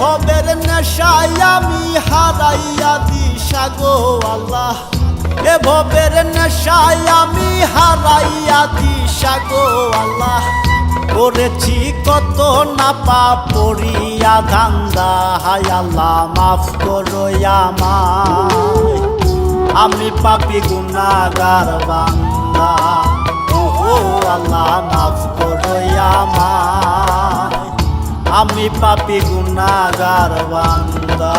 ভবের নেশায় আমি হারাইয়া দিশা গো আল্লাহ। এ ভবের নেশায় আমি হারাইয়া দিশা গো আল্লাহ। করেছি কত না পা পড়িয়া ধান্দা হায় আল্লাহ, মাফ করো আমি পাপি গুনাগার বাংলা আমি পাপি গুনাগার বান্দা।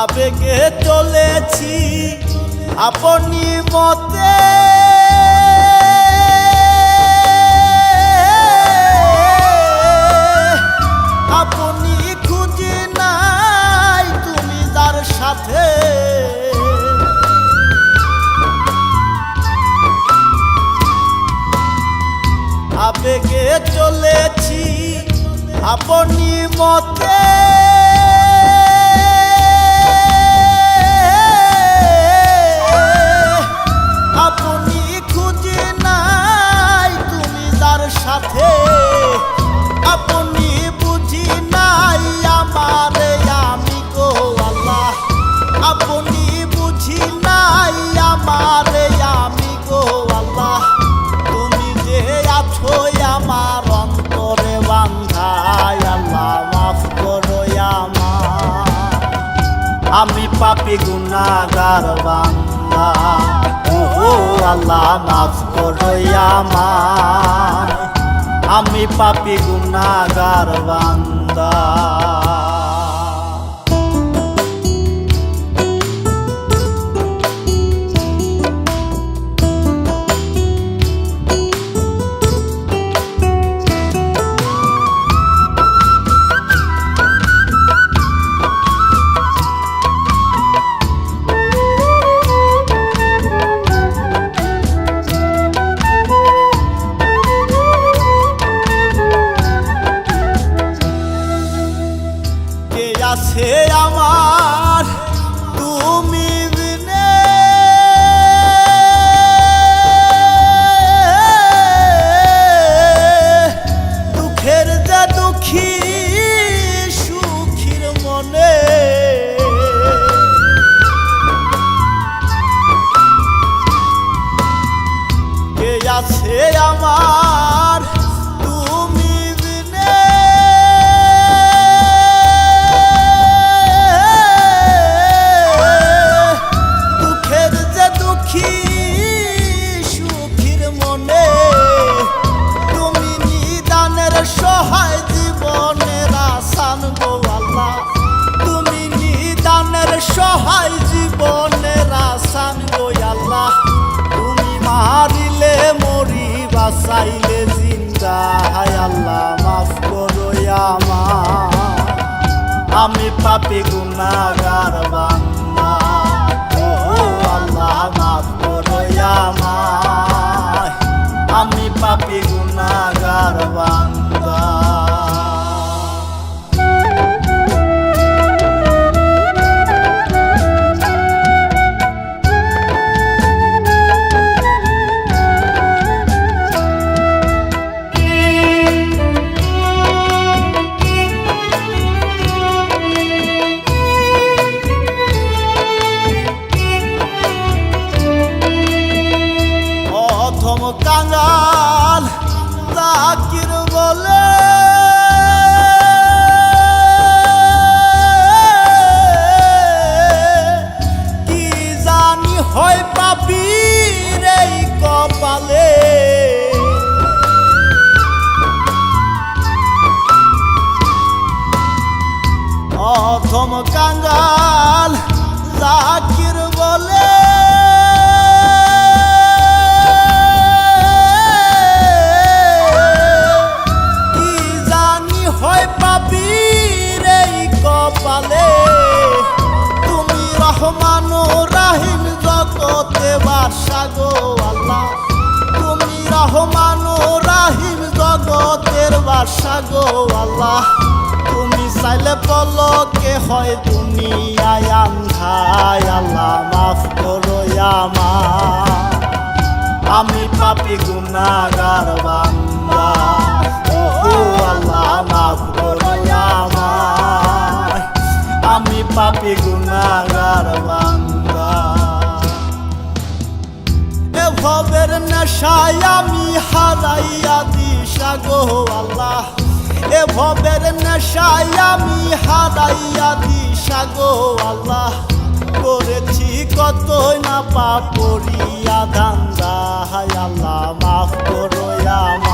আবেগে চলেছি আপনি মতে চলেছি আপনি মতে। আপনি খুঁজে নাই তুমি তার সাথে। আপনি বুঝি নাই আমারে আমি গো আল্লাহ। আপনি পাপি গুনাগার বান্দা। ও আল্লাহ মাফ করো আমায়। আমি পাপি গুনাগার বান্দা। পাপি গুনাগার রহমান রাহিম জগতের বাসা গো আল্লাহ। তুমি নাইলে পলকে হয় দুনিয়ায় আন্ধায়, আল্লাহ মাফ করো আমি পাপি গুনাগার বান্দা আল্লাহ মাফ করো আমি পাপি গুনাগার ভবের নেশায় আমি হারাইয়া দিশা গো আল্লাহ। এ ভবের নেশায় আমি হারাইয়া দিশা গো আল্লাহ। করেছি কত না পাপড়িয়া দান্দা হায় আল্লাহ, মাফ করো আমার